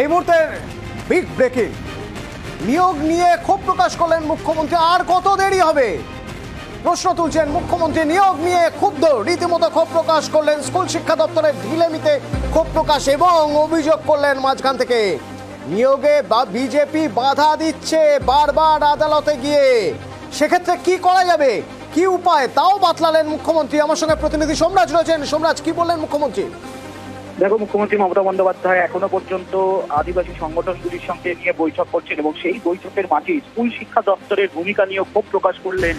এই মুহূর্তে big breaking নিয়োগ নিয়ে ক্ষোভ প্রকাশ করলেন মুখ্যমন্ত্রী। আর কত দেরি হবে? প্রশ্ন তুলছেন মুখ্যমন্ত্রী, নিয়োগ নিয়ে ক্ষুব্ধ। রীতিমতো ক্ষোভ প্রকাশ করলেন স্কুল শিক্ষা দপ্তরের ঢিলেমিতে ক্ষোভ প্রকাশ এবং অভিযোগ করলেন মাঝখান থেকে। নিয়োগে বা বিজেপি বাধা দিচ্ছে বারবার আদালতে গিয়ে। সেক্ষেত্রে কি করা যাবে? কি উপায়? তাও বাতলালেন মুখ্যমন্ত্রী। আমার সঙ্গে প্রতিনিধি সোমরাজ রয়েছেন। সোমরাজ, কি বললেন মুখ্যমন্ত্রী? দেখো, মুখ্যমন্ত্রী মমতা বন্দ্যোপাধ্যায় এখনও পর্যন্ত আদিবাসী সংগঠনগুলির সঙ্গে নিয়ে বৈঠক করছেন এবং সেই বৈঠকের মাঝে স্কুল শিক্ষা দপ্তরের ভূমিকা নিয়ে ক্ষোভ প্রকাশ করলেন।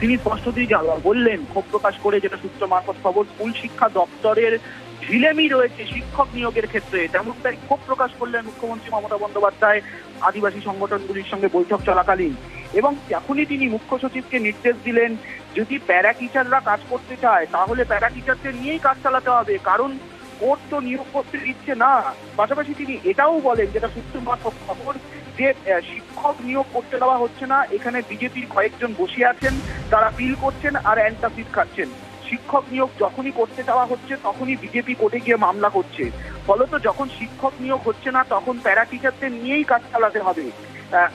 তিনি স্পষ্টতই বললেন, ক্ষোভ প্রকাশ করে যেটা সূত্র মারফত খবর, স্কুল শিক্ষা দপ্তরের ঢিলেমি রয়েছে শিক্ষক নিয়োগের ক্ষেত্রে। তেমনটাই ক্ষোভ প্রকাশ করলেন মুখ্যমন্ত্রী মমতা বন্দ্যোপাধ্যায় আদিবাসী সংগঠনগুলির সঙ্গে বৈঠক চলাকালীন। এবং যখনই তিনি মুখ্য সচিবকে নির্দেশ দিলেন, যদি প্যারা টিচাররা কাজ করতে চায়, তাহলে প্যারা টিচারদের নিয়েই কাজ চালাতে হবে। কারণ কোর্ট তো নিয়োগ করতে দিচ্ছে না। পাশাপাশি তিনি এটাও বলেন, যেটা সূত্র মারফত খবর, যে শিক্ষক নিয়োগ করতে দেওয়া হচ্ছে না। এখানে বিজেপির কয়েকজন বসে আছেন, তারা পিল করছেন আর অ্যান্টাসিড খাচ্ছেন। শিক্ষক নিয়োগ যখনই করতে দেওয়া হচ্ছে, তখনই বিজেপি কোর্টে গিয়ে মামলা করছে। ফলত যখন শিক্ষক নিয়োগ হচ্ছে না, তখন প্যারা টিচারদের নিয়েই কাজ চালাতে হবে।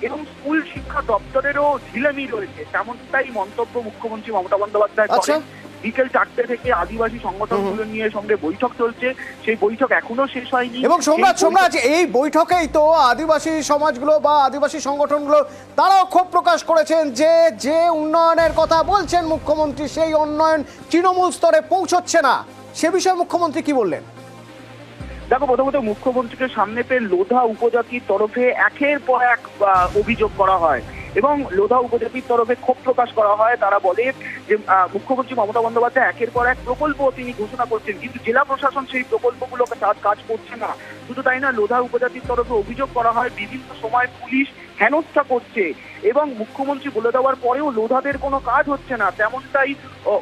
এবং স্কুল শিক্ষা দপ্তরেরও ঢিলেমি রয়েছে, তেমনটাই মন্তব্য মুখ্যমন্ত্রী মমতা বন্দ্যোপাধ্যায় আচ্ছা। করেন বিকেল চারটে থেকে আদিবাসী সংগঠনগুলো নিয়ে সঙ্গে বৈঠক চলছে। সেই বৈঠক এখনও শেষ হয়নি। এবং সেই সোমরাজ এই বৈঠকেই তো আদিবাসী সমাজগুলো বা আদিবাসী সংগঠনগুলো তারাও ক্ষোভ প্রকাশ করেছেন যে যে উন্নয়নের কথা বলছেন মুখ্যমন্ত্রী সেই উন্নয়ন তৃণমূল স্তরে পৌঁছচ্ছে না। সে বিষয়ে মুখ্যমন্ত্রী কি বললেন? দেখো প্রথমত মুখ্যমন্ত্রীকে সামনে পেয়ে লোধা উপজাতির তরফে একের পর এক অভিযোগ করা হয়। এবং লোধা উপজাতির তরফে ক্ষোভ প্রকাশ করা হয়। তারা বলে যে মুখ্যমন্ত্রী মমতা বন্দ্যোপাধ্যায় একের পর এক প্রকল্প তিনি ঘোষণা করছেন। কিন্তু জেলা প্রশাসন সেই প্রকল্পগুলোকে কাজ করছে না। শুধু তাই না, লোধা উপজাতির তরফে অভিযোগ করা হয়, বিভিন্ন সময় পুলিশ হেনস্থা করছে এবং মুখ্যমন্ত্রী বলে দেওয়ার পরেও লোধাদের কোনো কাজ হচ্ছে না। তেমনটাই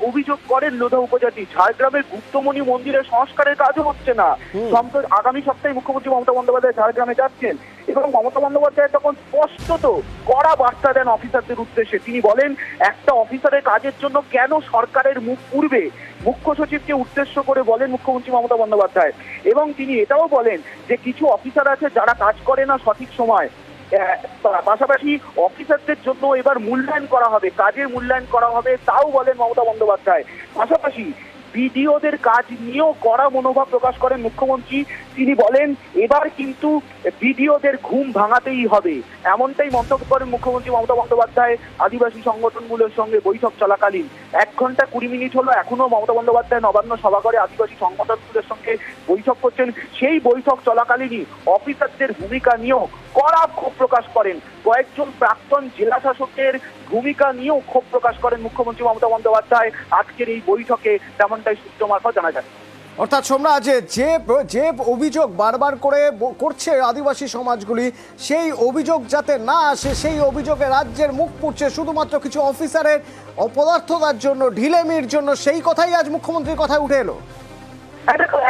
অভিযোগ করেন লোধা উপজাতি। ঝাড়গ্রামের গুপ্তমণি মন্দিরের সংস্কারের কাজও হচ্ছে না। সম্প্রতি আগামী সপ্তাহে মুখ্যমন্ত্রী মমতা বন্দ্যোপাধ্যায় ঝাড়গ্রামে যাচ্ছেন এবং মমতা বন্দ্যোপাধ্যায় তখন স্পষ্টত কড়া বার্তা দেন অফিসারদের উদ্দেশ্যে। তিনি বলেন একটা অফিসারের কাজের জন্য কেন সরকারের মুখ পূর্বে মুখ্য সচিবকে উদ্দেশ্য করে বলেন মুখ্যমন্ত্রী মমতা বন্দ্যোপাধ্যায়। এবং তিনি এটাও বলেন যে কিছু অফিসার আছে যারা কাজ করে না সঠিক সময়। পাশাপাশি অফিসারদের জন্য এবার মূল্যায়ন করা হবে, কাজের মূল্যায়ন করা হবে, তাও বলেন মমতা বন্দ্যোপাধ্যায়। পাশাপাশি বিডিওদের কাজ নিয়েও কড়া মনোভাব প্রকাশ করেন মুখ্যমন্ত্রী। তিনি বলেন, এবার কিন্তু বিডিওদের ঘুম ভাঙাতেই হবে। এমনটাই মন্তব্য করেন মুখ্যমন্ত্রী মমতা বন্দ্যোপাধ্যায়, আদিবাসী সংগঠনগুলোর সঙ্গে বৈঠক চলাকালীন। এক ঘণ্টা কুড়ি মিনিট হলো এখনও মমতা বন্দ্যোপাধ্যায় নবান্ন সভাঘরে আদিবাসী সংগঠনগুলোর সঙ্গে বৈঠক করছেন। সেই বৈঠক চলাকালীনই অফিসারদের ভূমিকা নিয়েও কড়া ক্ষোভ প্রকাশ করেন। কয়েকজন প্রাক্তন জেলা শাসকের ভূমিকা নিয়েও ক্ষোভ প্রকাশ করেন মুখ্যমন্ত্রী মমতা বন্দ্যোপাধ্যায়। আজকের এই বৈঠকে তেমনটাই সূত্র মারফত জানা যায়। অর্থাৎ সোমরাজ যে যে অভিযোগ বারবার করে করছে আদিবাসী সমাজগুলি, সেই অভিযোগ যাতে না আসে, সেই অভিযোগে রাজ্যের মুখ পুড়ছে শুধুমাত্র কিছু অফিসারের অপদার্থতার জন্য, ঢিলেমির জন্য, সেই কথাই আজ মুখ্যমন্ত্রীর কথায় উঠে এলো।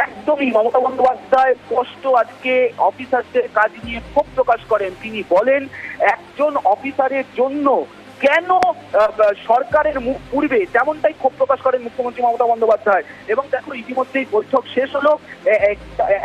একদমই মমতা বন্দ্যোপাধ্যায় স্পষ্ট আজকে অফিসারদের কাজ নিয়ে ক্ষোভ প্রকাশ করেন। তিনি বলেন, একজন অফিসারের জন্য কেন সরকারের মুখ পূর্বে তেমনটাই ক্ষোভ প্রকাশ করেন মুখ্যমন্ত্রী মমতা বন্দ্যোপাধ্যায়। এবং দেখো, ইতিমধ্যেই বৈঠক শেষ হলো।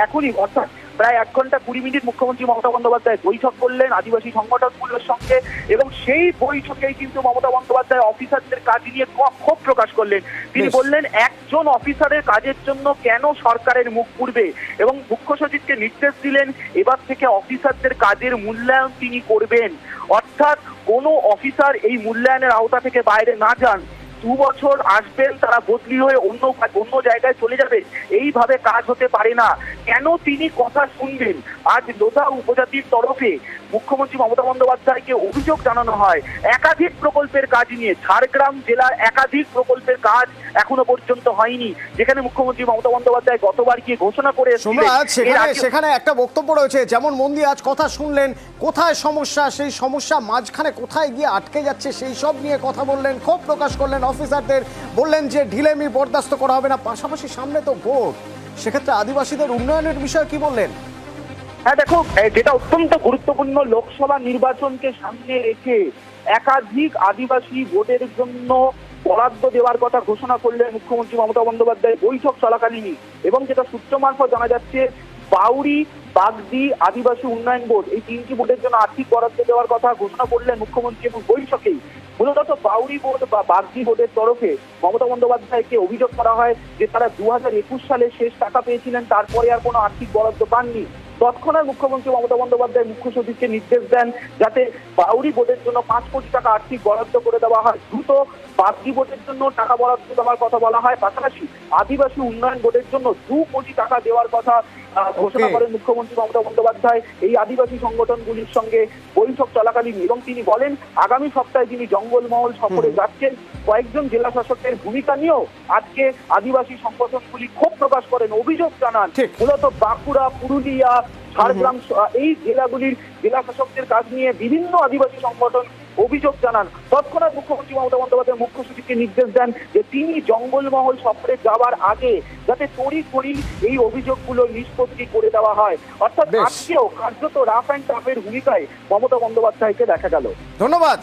এখনই, অর্থাৎ প্রায় এক ঘণ্টা কুড়ি মিনিট মুখ্যমন্ত্রী মমতা বন্দ্যোপাধ্যায় বৈঠক করলেন আদিবাসী সংগঠনগুলোর সঙ্গে এবং সেই বৈঠকেই কিন্তু মমতা বন্দ্যোপাধ্যায় অফিসারদের কাজ নিয়ে ক্ষোভ প্রকাশ করলেন। তিনি বললেন একজন অফিসারের কাজের জন্য কেন সরকারের মুখ পুড়বে? এবং মুখ্য সচিবকে নির্দেশ দিলেন এবার থেকে অফিসারদের কাজের মূল্যায়ন তিনি করবেন। অর্থাৎ কোনো অফিসার এই মূল্যায়নের আওতা থেকে বাইরে না যান। দু বছর আসবেন, তারা বদলি হয়ে অন্য অন্য জায়গায় চলে যাবে, এইভাবে কাজ হতে পারে না। কেন তিনি কথা শুনবেন? আজ লোধা উপজাতির তরফে মুখ্যমন্ত্রী মমতা বন্দ্যোপাধ্যায়কে অভিযোগ জানানো হয় একাধিক প্রকল্পের কাজ নিয়ে। ঝাড়গ্রাম জেলার একাধিক প্রকল্পের কাজ এখনও পর্যন্ত হয়নি যেখানে মুখ্যমন্ত্রী মমতা বন্দ্যোপাধ্যায় গতবার গিয়ে ঘোষণা করে সেখানে একটা বক্তব্য রয়েছে যেমন মন্দি আজ কথা শুনলেন কোথায় সমস্যা সেই সমস্যা মাঝখানে কোথায় গিয়ে আটকে যাচ্ছে সেই সব নিয়ে কথা বললেন ক্ষোভ প্রকাশ করলেন অফিসারদের বললেন যে ঢিলেমি বরদাস্ত করা হবে না পাশাপাশি সামনে তো ভোট। সেক্ষেত্রে আদিবাসীদের উন্নয়নের বিষয়ে কি বললেন? হ্যাঁ দেখো যেটা অত্যন্ত গুরুত্বপূর্ণ, লোকসভা নির্বাচনকে সামনে রেখে একাধিক আদিবাসী ভোটের জন্য বরাদ্দ দেওয়ার কথা ঘোষণা করলেন মুখ্যমন্ত্রী মমতা বন্দ্যোপাধ্যায়। বৈঠক চলাকালীনই এবং যেটা সূত্র মারফত জানা যাচ্ছে বাউরি বাগদি আদিবাসী উন্নয়ন বোর্ড এই তিনটি বোর্ডের জন্য আর্থিক বরাদ্দ দেওয়ার কথা ঘোষণা করলেন মুখ্যমন্ত্রী এবং বৈঠকেই মূলত বাউরি বোর্ড বা বাগদি বোর্ডের তরফে মমতা বন্দ্যোপাধ্যায়কে অভিযোগ করা হয় যে তারা দু হাজার একুশ সালে শেষ টাকা পেয়েছিলেন, তারপরে আর কোনো আর্থিক বরাদ্দ পাননি। তৎক্ষণাৎ মুখ্যমন্ত্রী মমতা বন্দ্যোপাধ্যায় মুখ্য সচিবকে নির্দেশ দেন যাতে বাউরি বোর্ডের জন্য পাঁচ কোটি টাকা আর্থিক বরাদ্দ করে দেওয়া হয়। দ্রুত বাগদি বোর্ডের জন্য টাকা বরাদ্দ দেওয়ার কথা বলা হয়। পাশাপাশি আদিবাসী উন্নয়ন বোর্ডের জন্য দু কোটি টাকা দেওয়ার কথা ঘোষণা করেন মুখ্যমন্ত্রী মমতা বন্দ্যোপাধ্যায়। এই আদিবাসী সংগঠনগুলির সঙ্গে বৈঠক চলাকালীন এবং তিনি বলেন আগামী সপ্তাহে তিনি জঙ্গলমহল সফরে যাচ্ছেন কয়েকজন জেলা শাসকের ভূমিকা নিয়েও আজকে আদিবাসী সংগঠনগুলি ক্ষোভ প্রকাশ করেন। অভিযোগ জানান মূলত বাঁকুড়া পুরুলিয়া ঝাড়গ্রাম এই জেলাগুলির জেলা শাসকদের কাজ নিয়ে বিভিন্ন আদিবাসী সংগঠন অভিযোগ জানান। তৎক্ষণাৎ মুখ্যমন্ত্রী মমতা বন্দ্যোপাধ্যায় মুখ্য সচিবকে নির্দেশ দেন যে তিনি জঙ্গলমহল সফরে যাওয়ার আগে যাতে তড়ি করি এই অভিযোগগুলো নিষ্পত্তি করে দেওয়া হয়। অর্থাৎ। আজকেও কার্যত রাফ অ্যান্ড টাফের ভূমিকায় মমতা বন্দ্যোপাধ্যায়কে দেখা গেল। ধন্যবাদ।